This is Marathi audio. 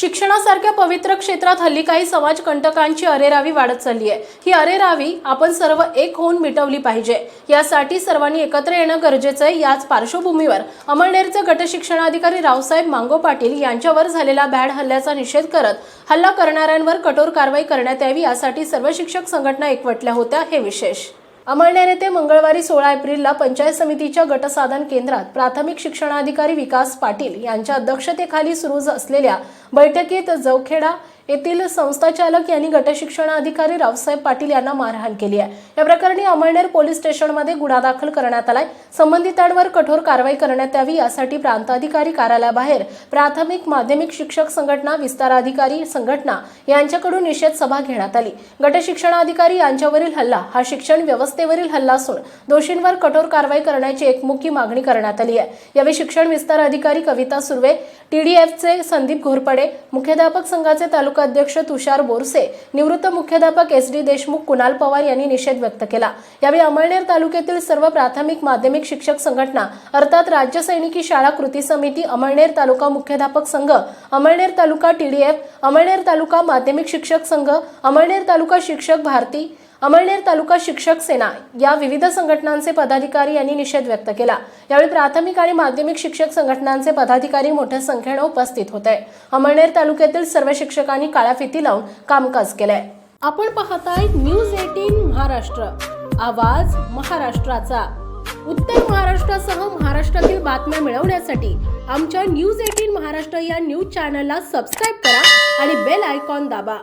शिक्षणासारख्या पवित्र क्षेत्रात हल्ली काही समाज कंटकांची अरेरावी वाढत चालली आहे. ही अरेरावी आपण सर्व एक होऊन मिटवली पाहिजे. यासाठी सर्वांनी एकत्र येणं गरजेचं आहे. याच पार्श्वभूमीवर अमळनेरचे गट शिक्षणाधिकारी रावसाहेब मांगो पाटील यांच्यावर झालेला बॅड हल्ल्याचा निषेध करत हल्ला करणाऱ्यांवर कठोर कारवाई करण्यात यावी यासाठी सर्व शिक्षक संघटना एकवटल्या होत्या. हे विशेष अमळनेर येथे मंगळवारी सोळा एप्रिलला पंचायत समितीच्या गटसाधन केंद्रात प्राथमिक शिक्षणाधिकारी विकास पाटील यांच्या अध्यक्षतेखाली सुरू असलेल्या बैठकीत जवखेडा येथील संस्थाचालक यांनी गटशिक्षणाधिकारी रावसाहेब पाटील यांना मारहाण केली आहे. या प्रकरणी अमळनेर पोलीस स्टेशनमध्ये गुन्हा दाखल करण्यात आलाय. संबंधितांवर कठोर कारवाई करण्यात यावी यासाठी प्रांताधिकारी कार्यालयाबाहेर प्राथमिक माध्यमिक शिक्षक संघटना विस्ताराधिकारी संघटना यांच्याकडून निषेध सभा घेण्यात आली. गटशिक्षणाधिकारी यांच्यावरील हल्ला हा शिक्षण व्यवस्थेवरील हल्ला असून दोषींवर कठोर कारवाई करण्याची एकमुखी मागणी करण्यात आली आहे. यावेळी शिक्षण विस्तार अधिकारी कविता सुर्वे टी डी एफचे संदीप घोरपडे मुख्याध्यापक संघाचे तालुका अध्यक्ष तुषार बोरसे निवृत्त मुख्याध्यापक एस डी देशमुख कुणाल पवार यांनी निषेध व्यक्त केला. यावेळी अमळनेर तालुक्यातील सर्व प्राथमिक माध्यमिक शिक्षक संघटना अर्थात राज्य सैनिकी शाळा कृती समिती अमळनेर तालुका मुख्याध्यापक संघ Amalner taluka T D F Amalner taluka माध्यमिक शिक्षक संघ अमळनेर तालुका शिक्षक भारती अमळनेर तालुका शिक्षक सेना या विविध संघटनांचे पदाधिकारी यांनी निषेध व्यक्त केला. यावेळी प्राथमिक आणि माध्यमिक शिक्षक संघटनांचे पदाधिकारी मोठ्या संख्येनं उपस्थित होते. अमळनेर तालुक्यातील सर्व शिक्षकांनी काळ्या फिती लावून कामकाज केलंय. आपण पाहताय न्यूज एटीन महाराष्ट्र. आवाज महाराष्ट्राचा. उत्तर महाराष्ट्रासह महाराष्ट्रातील बातम्या मिळवण्यासाठी आमच्या न्यूज एटीन महाराष्ट्र या न्यूज चॅनलला सबस्क्राईब करा आणि बेल आयकॉन दाबा.